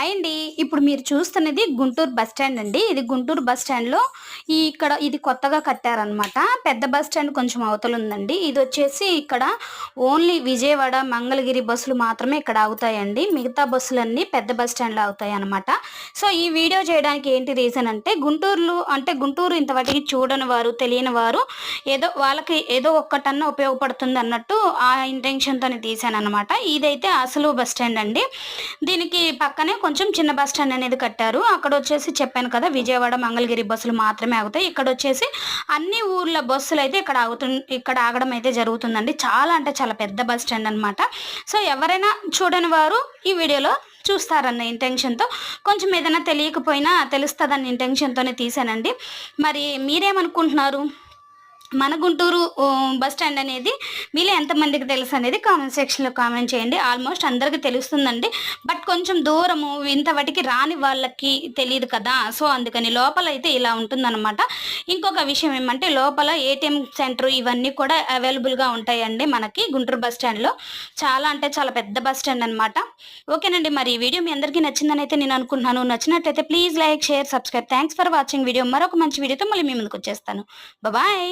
Hi అండి ఇప్పుడు మీరు చూస్తున్నది గుంటూరు బస్ స్టాండ్ అండి. ఇది గుంటూరు బస్ స్టాండ్లో ఈ ఇక్కడ ఇది కొత్తగా కట్టారనమాట పెద్ద బస్ స్టాండ్ కొంచెం అవతల ఉందండి. ఇది వచ్చేసి ఇక్కడ ఓన్లీ విజయవాడ మంగళగిరి బస్సులు మాత్రమే ఇక్కడ ఆగుతాయండి. మిగతా బస్సులన్నీ పెద్ద బస్ స్టాండ్లో ఆగుతాయి అనమాట సో ఈ వీడియో చేయడానికి ఏంటి రీజన్ అంటే గుంటూరులో అంటే గుంటూరు ఇంతవాటికి చూడని వారు తెలియని వారు ఏదో వాళ్ళకి ఏదో ఒక్కటన్నా ఉపయోగపడుతుంది అన్నట్టు ఆ ఇంటెన్షన్తో తీశాను అనమాట ఇదైతే అసలు బస్ స్టాండ్ అండి. దీనికి పక్కనే కొంచెం చిన్న బస్ స్టాండ్ అనేది కట్టారు. అక్కడ వచ్చేసి చెప్పాను కదా విజయవాడ మంగళగిరి బస్సులు మాత్రమే ఆగుతాయి. ఇక్కడ వచ్చేసి అన్ని ఊర్ల బస్సులు అయితే ఇక్కడ ఆగుతు ఇక్కడ ఆగడం అయితే జరుగుతుందండి. చాలా అంటే చాలా పెద్ద బస్ స్టాండ్ అనమాట సో ఎవరైనా చూడని వారు ఈ వీడియోలో చూస్తారన్న ఇంటెన్షన్తో కొంచెం ఏదైనా తెలియకపోయినా తెలుస్తుందన్న ఇంటెన్షన్తోనే తీసానండి. మరి మీరేమనుకుంటున్నారు? మన గుంటూరు బస్ స్టాండ్ అనేది మీలో ఎంతమందికి తెలుసు అనేది కామెంట్ సెక్షన్లో కామెంట్ చేయండి. ఆల్మోస్ట్ అందరికీ తెలుస్తుందండి. బట్ కొంచెం దూరము ఇంతవటికి రాని వాళ్ళకి తెలియదు కదా. సో అందుకని లోపల అయితే ఇలా ఉంటుందన్నమాట. ఇంకొక విషయం ఏమంటే లోపల ఏటీఎం సెంటర్ ఇవన్నీ కూడా అవైలబుల్గా ఉంటాయండి మనకి గుంటూరు బస్ స్టాండ్లో చాలా అంటే చాలా పెద్ద బస్ స్టాండ్ అనమాట ఓకేనండి మరి ఈ వీడియో మీ అందరికీ నచ్చిందని అయితే నేను అనుకుంటున్నాను. నచ్చినట్లయితే please like share subscribe. Thanks for watching. Video మరొక మంచి వీడియోతో మళ్ళీ మీ ముందుకు వచ్చేస్తాను. బాయ్